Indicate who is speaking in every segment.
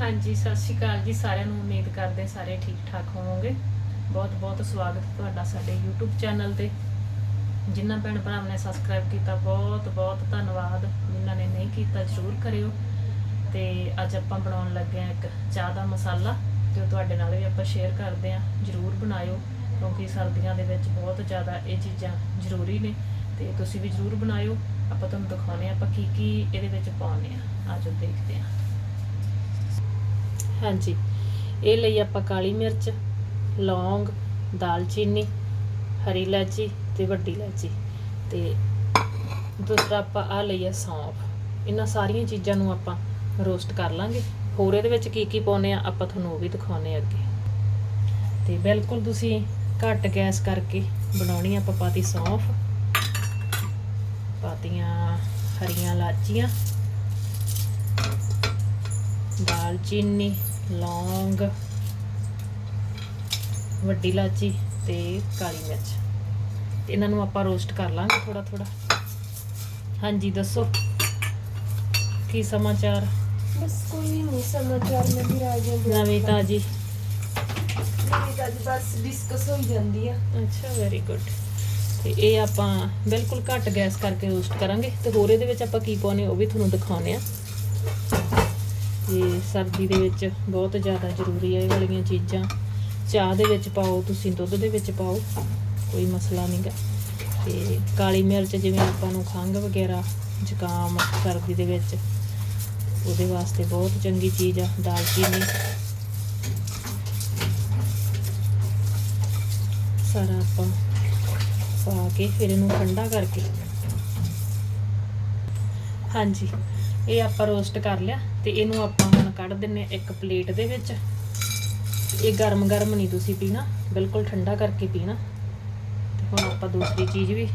Speaker 1: ਹਾਂਜੀ, ਸਤਿ ਸ਼੍ਰੀ ਅਕਾਲ ਜੀ ਸਾਰਿਆਂ ਨੂੰ। ਉਮੀਦ ਕਰਦੇ ਸਾਰੇ ਠੀਕ ਠਾਕ ਹੋਵੋਗੇ। ਬਹੁਤ ਬਹੁਤ ਸਵਾਗਤ ਤੁਹਾਡਾ ਸਾਡੇ YouTube ਚੈਨਲ ਤੇ। ਜਿਨ੍ਹਾਂ ਭੈਣ ਭਰਾਵਾਂ ਨੇ ਸਬਸਕ੍ਰਾਈਬ ਕੀਤਾ ਬਹੁਤ ਬਹੁਤ ਧੰਨਵਾਦ। ਜਿਨ੍ਹਾਂ ਨੇ ਨਹੀਂ ਕੀਤਾ, ਜਰੂਰ ਕਰਿਓ। ਤੇ ਅੱਜ ਆਪਾਂ ਬਣਾਉਣ ਲੱਗੇ ਹਾਂ ਇੱਕ ਚਾਹ ਦਾ ਮਸਾਲਾ, ਜੋ ਤੁਹਾਡੇ ਨਾਲ ਵੀ ਆਪਾਂ ਸ਼ੇਅਰ ਕਰਦੇ ਹਾਂ। ਜਰੂਰ ਬਣਾਇਓ, ਕਿਉਂਕਿ ਸਰਦੀਆਂ ਦੇ ਵਿੱਚ ਬਹੁਤ ਜ਼ਿਆਦਾ ਇਹ ਚੀਜ਼ਾਂ ਜ਼ਰੂਰੀ ਨੇ। ਤੇ ਤੁਸੀਂ ਵੀ ਜਰੂਰ ਬਣਾਇਓ। ਆਪਾਂ ਤੁਹਾਨੂੰ ਦਿਖਾਉਂਦੇ ਹਾਂ ਆਪਾਂ ਕੀ ਕੀ ਇਹਦੇ ਵਿੱਚ ਪਾਉਂਦੇ ਆ ਆਜੋ ਦੇਖਦੇ ਹਾਂ। ਹਾਂਜੀ। ਇਹ ਲਈ ਆਪਾਂ ਕਾਲੀ ਮਿਰਚ, ਲੌਂਗ, ਦਾਲਚੀਨੀ, ਹਰੀ ਇਲਾਚੀ ਤੇ ਵੱਡੀ ਇਲਾਚੀ ਤੇ ਦੂਸਰਾ ਆਪਾਂ ਆ ਲਈ ਆ ਸੌਂਫ। ਇਹਨਾਂ ਸਾਰੀਆਂ ਚੀਜ਼ਾਂ ਨੂੰ ਆਪਾਂ ਰੋਸਟ ਕਰ ਲਾਂਗੇ। ਹੋਰ ਇਹਦੇ ਵਿੱਚ ਕੀ ਕੀ ਪਾਉਨੇ ਆ, ਆਪਾਂ ਤੁਹਾਨੂੰ ਉਹ ਵੀ ਦਿਖਾਉਨੇ ਆ ਅੱਗੇ। ਤੇ ਬਿਲਕੁਲ ਤੁਸੀਂ ਘੱਟ ਗੈਸ ਕਰਕੇ ਬਣਾਉਣੀ ਆਪਾਂ ਪਾਤੀ ਸੌਂਫ। ਪਾਤੀਆਂ ਹਰੀਆਂ ਇਲਾਚੀਆਂ ਦਾਲਚੀਨੀ ਲੌਂਗ ਵੱਡੀ ਇਲਾਚੀ ਤੇ ਕਾਲੀ ਮਿਰਚ। ਇਹਨਾਂ ਨੂੰ ਆਪਾਂ ਰੋਸਟ ਕਰ ਲਾਂਗੇ ਥੋੜਾ ਥੋੜਾ ਹਾਂਜੀ ਦੱਸੋ। ਕੀ ਸਮਾਚਾਰ?
Speaker 2: ਬਸ ਕੋਈ ਨਹੀਂ ਸਮਾਚਾਰ ਮੈਂ ਵੀ ਰਾਜ ਜਾਂਦੀ
Speaker 1: ਨਵੀਂ ਤਾਜੀ।
Speaker 2: ਮੇਰੀ ਤਾਂ ਅੱਜ ਬਸ ਡਿਸਕਸ ਹੋਈ ਜਾਂਦੀ ਆ।
Speaker 1: ਅੱਛਾ ਵੈਰੀ ਗੁੱਡ ਤੇ ਇਹ ਆਪਾਂ ਬਿਲਕੁਲ ਘੱਟ ਗੈਸ ਕਰਕੇ ਰੋਸਟ ਕਰਾਂਗੇ ਤੇ ਹੋਰ ਇਹਦੇ ਵਿੱਚ ਆਪਾਂ ਕੀ ਪਾਉਨੇ ਉਹ ਵੀ ਤੁਹਾਨੂੰ ਦਿਖਾਉਨੇ ਆ ਇਹ ਸਰਦੀ ਦੇ ਵਿੱਚ ਬਹੁਤ ਜ਼ਿਆਦਾ ਜ਼ਰੂਰੀ ਹੈ ਇਹ ਵਾਲੀਆਂ ਚੀਜ਼ਾਂ। ਚਾਹ ਦੇ ਵਿੱਚ ਪਾਓ, ਤੁਸੀਂ ਦੁੱਧ ਦੇ ਵਿੱਚ ਪਾਓ, ਕੋਈ ਮਸਲਾ ਨਹੀਂਗਾ ਤੇ ਕਾਲੀ ਮਿਰਚ ਜਿਵੇਂ ਆਪਾਂ ਨੂੰ ਖੰਘ ਵਗੈਰਾ, ਜ਼ੁਕਾਮ ਸਰਦੀ ਦੇ ਵਿੱਚ, ਉਹਦੇ ਵਾਸਤੇ ਬਹੁਤ ਚੰਗੀ ਚੀਜ਼ ਆ ਦਾਲਚੀਨੀ ਸਾਰਾ ਆਪਾਂ ਪਾ ਕੇ ਫਿਰ ਇਹਨੂੰ ਠੰਡਾ ਕਰਕੇ। ਹਾਂਜੀ। ਇਹ ਆਪਾਂ ਰੋਸਟ ਕਰ ਲਿਆ ਤੇ ਇਹਨੂੰ ਆਪਾਂ ਹੁਣ ਕੱਢ ਦਿੰਨੇ ਆ ਇੱਕ ਪਲੇਟ ਦੇ ਵਿੱਚ। ਇਹ ਗਰਮ ਗਰਮ ਨਹੀਂ ਤੁਸੀਂ ਪੀਣਾ, ਬਿਲਕੁਲ ਠੰਡਾ ਕਰਕੇ ਪੀਣਾ। ਤੇ ਹੁਣ ਆਪਾਂ ਦੂਸਰੀ ਚੀਜ਼ ਵੀ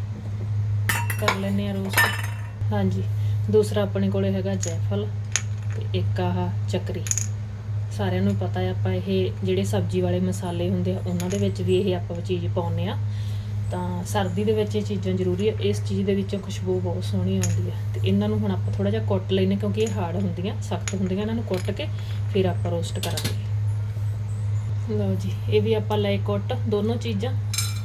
Speaker 1: ਕਰ ਲੈਨੇ ਆ ਰੋਸਟ। ਹਾਂਜੀ, ਦੂਸਰਾ ਆਪਣੇ ਕੋਲੇ ਹੈਗਾ ਜੈਫਲ ਤੇ ਇੱਕ ਆਹ ਚੱਕਰੀ। ਸਾਰਿਆਂ ਨੂੰ ਪਤਾ ਹੈ ਆਪਾਂ ਇਹ ਜਿਹੜੇ ਸਬਜ਼ੀ ਵਾਲੇ ਮਸਾਲੇ ਹੁੰਦੇ ਆ, ਉਹਨਾਂ ਦੇ ਵਿੱਚ ਵੀ ਇਹ ਆਪਾਂ ਚੀਜ਼ ਪਾਉਂਦੇ ਆ ਤਾਂ ਸਰਦੀ ਦੇ ਵਿੱਚ ਇਹ ਚੀਜ਼ਾਂ ਜ਼ਰੂਰੀ ਹੈ ਇਸ ਚੀਜ਼ ਦੇ ਵਿੱਚੋਂ ਖੁਸ਼ਬੂ ਬਹੁਤ ਸੋਹਣੀ ਆਉਂਦੀ ਹੈ ਤੇ ਇਹਨਾਂ ਨੂੰ ਹੁਣ ਆਪਾਂ ਥੋੜਾ ਜਿਹਾ ਕੁੱਟ ਲੈਨੇ ਕਿਉਂਕਿ ਇਹ ਹਾਰਡ ਹੁੰਦੀਆਂ, ਸਖਤ ਹੁੰਦੀਆਂ, ਇਹਨਾਂ ਨੂੰ ਕੁੱਟ ਕੇ ਫਿਰ ਆਪਾਂ ਰੋਸਟ ਕਰਾਂਗੇ। ਲਓ ਜੀ, ਇਹ ਵੀ ਆਪਾਂ ਲਏ ਕੁੱਟ ਦੋਨੋਂ ਚੀਜ਼ਾਂ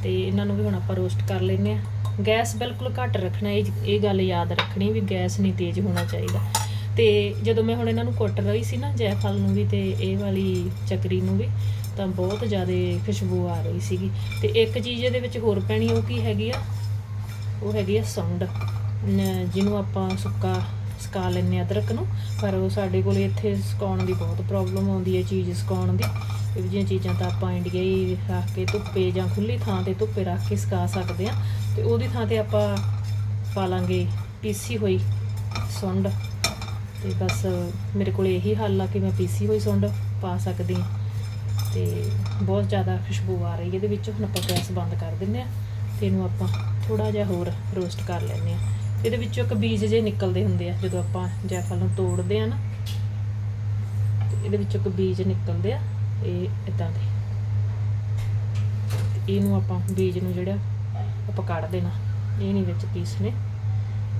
Speaker 1: ਤੇ ਇਹਨਾਂ ਨੂੰ ਵੀ ਹੁਣ ਆਪਾਂ ਰੋਸਟ ਕਰ ਲੈਨੇ ਆ ਗੈਸ ਬਿਲਕੁਲ ਘੱਟ ਰੱਖਣਾ, ਇਹ ਇਹ ਗੱਲ ਯਾਦ ਰੱਖਣੀ ਵੀ ਗੈਸ ਨਹੀਂ ਤੇਜ਼ ਹੋਣਾ ਚਾਹੀਦਾ। ਤੇ ਜਦੋਂ ਮੈਂ ਹੁਣ ਇਹਨਾਂ ਨੂੰ ਕੁੱਟ ਰਹੀ ਸੀ ਨਾ ਜੈਫਲ ਨੂੰ ਵੀ ਤੇ ਇਹ ਵਾਲੀ ਚੱਕਰੀ ਨੂੰ ਵੀ ਤਾਂ ਬਹੁਤ ਜ਼ਿਆਦਾ ਖੁਸ਼ਬੂ ਆ ਰਹੀ ਸੀਗੀ। ਤੇ ਇੱਕ ਚੀਜ਼ ਇਹਦੇ ਵਿੱਚ ਹੋਰ ਪੈਣੀ, ਉਹ ਕੀ ਹੈਗੀ ਆ? ਉਹ ਹੈਗੀ ਆ ਸੁੰਡ ਜਿਹਨੂੰ ਆਪਾਂ ਸੁੱਕਾ ਸਕਾ ਲੈਂਦੇ ਹਾਂ ਅਦਰਕ ਨੂੰ, ਪਰ ਉਹ ਸਾਡੇ ਕੋਲ ਇੱਥੇ ਸੁਕਾਉਣ ਦੀ ਬਹੁਤ ਪ੍ਰੋਬਲਮ ਆਉਂਦੀ ਹੈ, ਚੀਜ਼ ਸੁਕਾਉਣ ਦੀ। ਇਹੋ ਜਿਹੀਆਂ ਚੀਜ਼ਾਂ ਤਾਂ ਆਪਾਂ ਇੰਡੀਆ ਹੀ ਰੱਖ ਕੇ ਧੁੱਪੇ ਜਾਂ ਖੁੱਲੀ ਥਾਂ ਤੇ ਧੁੱਪੇ ਰੱਖ ਕੇ ਸੁਕਾ ਸਕਦੇ ਆ। ਤੇ ਉਹਦੀ ਥਾਂ ਤੇ ਆਪਾਂ ਪਾ ਲਾਂਗੇ ਪੀਸੀ ਹੋਈ ਸੁੰਡ ਤੇ ਬਸ ਮੇਰੇ ਕੋਲ ਇਹੀ ਹੱਲ ਆ ਕਿ ਮੈਂ ਪੀਸੀ ਹੋਈ ਸੁੰਡ ਪਾ ਸਕਦੀ ਹਾਂ। ਤੇ ਬਹੁਤ ਜ਼ਿਆਦਾ ਖੁਸ਼ਬੂ ਆ ਰਹੀ ਹੈ। ਇਹਦੇ ਵਿੱਚ ਹੁਣ ਆਪਾਂ ਗੈਸ ਬੰਦ ਕਰ ਦਿੰਨੇ ਆ ਤੇ ਇਹਨੂੰ ਆਪਾਂ ਥੋੜਾ ਜਿਹਾ ਹੋਰ ਰੋਸਟ ਕਰ ਲੈਂਦੇ ਆ ਇਹਦੇ ਵਿੱਚੋਂ ਇੱਕ ਬੀਜ ਜੇ ਨਿਕਲਦੇ ਹੁੰਦੇ ਆ, ਜਦੋਂ ਆਪਾਂ ਜੈਫਲ ਨੂੰ ਤੋੜਦੇ ਆ ਨਾ ਇਹਦੇ ਵਿੱਚੋਂ ਇੱਕ ਬੀਜ ਨਿਕਲਦੇ ਆ, ਇਹ ਇਦਾਂ ਦੇ। ਇਹਨੂੰ ਆਪਾਂ ਬੀਜ ਨੂੰ ਜਿਹੜਾ ਆਪਾਂ ਕੱਢ ਦੇਣਾ, ਇਹ ਨਹੀਂ ਵਿੱਚ ਪੀਸਨੇ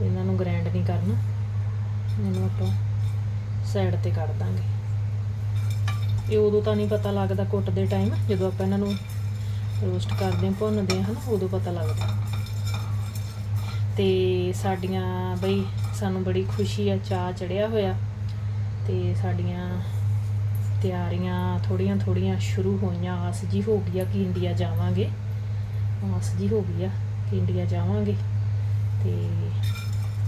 Speaker 1: ਇਹਨਾਂ ਨੂੰ ਗ੍ਰਾਈਂਡ ਨਹੀਂ ਕਰਨਾ। ਇਹਨੂੰ ਆਪਾਂ ਸਾਈਡ ਤੇ ਕੱਢ ਦਾਂਗੇ। ਇਹ ਉਦੋਂ ਤਾਂ ਨਹੀਂ ਪਤਾ ਲੱਗਦਾ ਕੁੱਟਦੇ ਟਾਈਮ ਜਦੋਂ ਆਪਾਂ ਇਹਨਾਂ ਨੂੰ ਰੋਸਟ ਕਰਦੇ ਹਾਂ, ਭੁੰਨਦੇ ਹਾਂ, ਹਨਾ, ਉਦੋਂ ਪਤਾ ਲੱਗਦਾ। ਤੇ ਸਾਡੀਆਂ ਬਈ, ਸਾਨੂੰ ਬੜੀ ਖੁਸ਼ੀ ਆ ਚਾਹ ਚੜਿਆ ਹੋਇਆ। ਤੇ ਸਾਡੀਆਂ ਤਿਆਰੀਆਂ ਥੋੜੀਆਂ ਥੋੜੀਆਂ ਸ਼ੁਰੂ ਹੋਈਆਂ। ਆਸ ਜੀ ਹੋ ਗਈ ਆ ਕਿ ਇੰਡੀਆ ਜਾਵਾਂਗੇ। ਆਸ ਜੀ ਹੋ ਗਈ ਆ ਕਿ ਇੰਡੀਆ ਜਾਵਾਂਗੇ। ਤੇ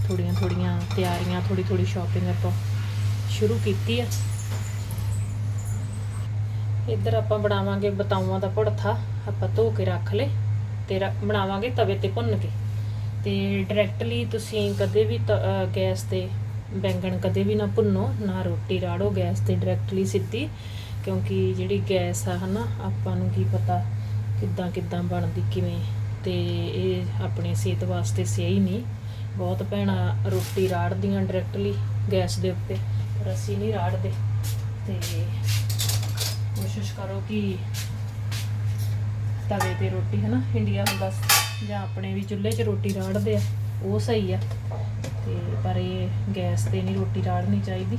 Speaker 1: ਥੋੜੀਆਂ ਥੋੜੀਆਂ ਤਿਆਰੀਆਂ ਥੋੜੀ ਥੋੜੀ ਸ਼ਾਪਿੰਗ ਆਪਾਂ ਸ਼ੁਰੂ ਕੀਤੀ ਆ। ਇੱਧਰ ਆਪਾਂ ਬਣਾਵਾਂਗੇ ਬਤਾਊਆਂ ਦਾ ਭੜਥਾ। ਆਪਾਂ ਧੋ ਕੇ ਰੱਖ ਲੇ ਤੇ ਰੱਖ- ਬਣਾਵਾਂਗੇ ਤਵੇ ਤੇ ਭੁੰਨ ਕੇ। ਤੇ ਡਾਇਰੈਕਟਲੀ ਤੁਸੀਂ ਕਦੇ ਵੀ ਤ- ਗੈਸ ਤੇ ਬੈਂਗਣ ਕਦੇ ਵੀ ਨਾ ਭੁੰਨੋ, ਨਾ ਰੋਟੀ ਰਾੜੋ, ਗੈਸ ਤੇ ਡਾਇਰੈਕਟਲੀ ਸਿੱਧੀ। ਕਿਉਂਕਿ ਜਿਹੜੀ ਗੈਸ ਆ ਹਨਾ, ਆਪਾਂ ਨੂੰ ਕੀ ਪਤਾ ਕਿੱਦਾਂ ਕਿੱਦਾਂ ਬਣਦੀ ਕਿਵੇਂ। ਤੇ ਇਹ ਆਪਣੀ ਸਿਹਤ ਵਾਸਤੇ ਸਹੀ ਨਹੀਂ। ਬਹੁਤ ਭੈਣਾਂ ਰੋਟੀ ਰਾੜਦੀਆਂ ਡਾਇਰੈਕਟਲੀ ਗੈਸ ਦੇ ਉੱਤੇ, ਪਰ ਅਸੀਂ ਨਹੀਂ ਰਾੜਦੇ। ਤੇ ਕੋਸ਼ਿਸ਼ ਕਰੋ ਕਿ ਤਵੇ ਤੇ ਰੋਟੀ ਹੈ ਨਾ ਇੰਡੀਆ ਹੁੰਦਾ ਸ- ਜਾਂ ਆਪਣੇ ਵੀ ਚੁੱਲ੍ਹੇ 'ਚ ਰੋਟੀ ਰਾੜਦੇ ਆ, ਉਹ ਸਹੀ ਆ। ਤੇ ਪਰ ਇਹ ਗੈਸ ਤੇ ਨਹੀਂ ਰੋਟੀ ਰਾੜਨੀ ਚਾਹੀਦੀ।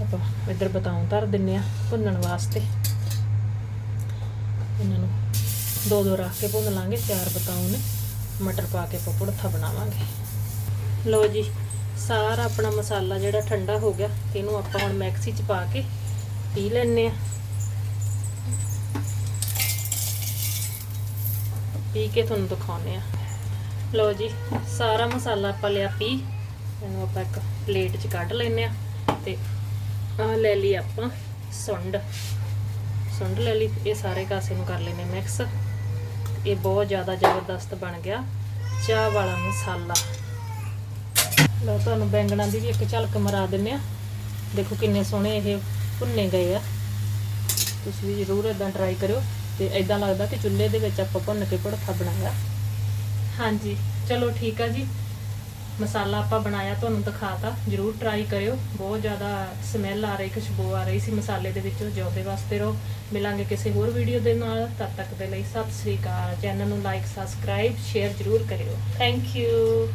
Speaker 1: ਆਪਾਂ ਇੱਧਰ ਬਤਾਉਂ ਧਰ ਦਿੰਨੇ ਆ ਭੁੰਨਣ ਵਾਸਤੇ। ਇਹਨਾਂ ਨੂੰ ਦੋ ਦੋ ਰੱਖ ਕੇ ਭੁੰਨ ਲਾਂਗੇ, ਚਾਰ ਬਤਾਉ ਨੇ। ਮਟਰ ਪਾ ਕੇ ਆਪਾਂ ਭੁੜਥਾ ਬਣਾਵਾਂਗੇ। ਲਓ ਜੀ, ਸਾਰਾ ਆਪਣਾ ਮਸਾਲਾ ਜਿਹੜਾ ਠੰਡਾ ਹੋ ਗਿਆ, ਇਹਨੂੰ ਆਪਾਂ ਹੁਣ ਮੈਕਸੀ ਚ ਪਾ ਕੇ ਪੀ ਲੈਣੇ ਆ। ਪੀ ਕੇ ਤੁਹਾਨੂੰ ਦਿਖਾਉਨੇ ਆ ਲਓ ਜੀ, ਸਾਰਾ ਮਸਾਲਾ ਆਪਾਂ ਲਿਆ ਪੀ। ਇਹਨੂੰ ਆਪਾਂ ਇੱਕ ਪਲੇਟ 'ਚ ਕੱਢ ਲੈਨੇ ਆ ਤੇ ਆਹ ਲੈ ਲਈ ਆਪਾਂ ਸੁੰਡ। ਸੁੰਡ ਲੈ ਲਈ, ਇਹ ਸਾਰੇ ਕਾਸੇ ਨੂੰ ਕਰ ਲੈਨੇ ਮਿਕਸ ਇਹ ਬਹੁਤ ਜ਼ਿਆਦਾ ਜ਼ਬਰਦਸਤ ਬਣ ਗਿਆ ਚਾਹ ਵਾਲਾ ਮਸਾਲਾ। ਲਓ, ਤੁਹਾਨੂੰ ਬੈਂਗਣਾ ਦੀ ਵੀ ਇੱਕ ਝਲਕ ਮਰਾ ਦਿੰਨੇ ਆ ਦੇਖੋ ਕਿੰਨੇ ਸੋਹਣੇ ਇਹ ਭੁੰਨੇ ਗਏ ਆ। ਤੁਸੀਂ ਵੀ ਜ਼ਰੂਰ ਇਦਾਂ ਟਰਾਈ ਕਰਿਓ। ਤੇ ਇਦਾਂ ਲੱਗਦਾ ਕਿ ਚੁੱਲ੍ਹੇ ਦੇ ਵਿੱਚ ਆਪਾਂ ਭੁੰਨ ਕੇ ਭੜਥਾ ਬਣਾਇਆ। ਹਾਂਜੀ, ਚਲੋ ਠੀਕ ਆ ਜੀ। ਮਸਾਲਾ ਆਪਾਂ ਬਣਾਇਆ, ਤੁਹਾਨੂੰ ਦਿਖਾਤਾ। ਜਰੂਰ ਟਰਾਈ ਕਰਿਓ। ਬਹੁਤ ਜ਼ਿਆਦਾ ਸਮੈਲ ਆ ਰਹੀ, ਖੁਸ਼ਬੂ ਆ ਰਹੀ ਸੀ ਮਸਾਲੇ ਦੇ ਵਿੱਚੋਂ। ਜਿਉਂਦੇ ਵਾਸਤੇ ਰਹੋ। ਮਿਲਾਂਗੇ ਕਿਸੇ ਹੋਰ ਵੀਡੀਓ ਦੇ ਨਾਲ। ਤਦ ਤੱਕ ਦੇ ਲਈ ਸਤਿ ਸ੍ਰੀ ਅਕਾਲ। ਚੈਨਲ ਨੂੰ ਲਾਈਕ ਸਬਸਕ੍ਰਾਈਬ ਸ਼ੇਅਰ ਜਰੂਰ ਕਰਿਓ। Thank you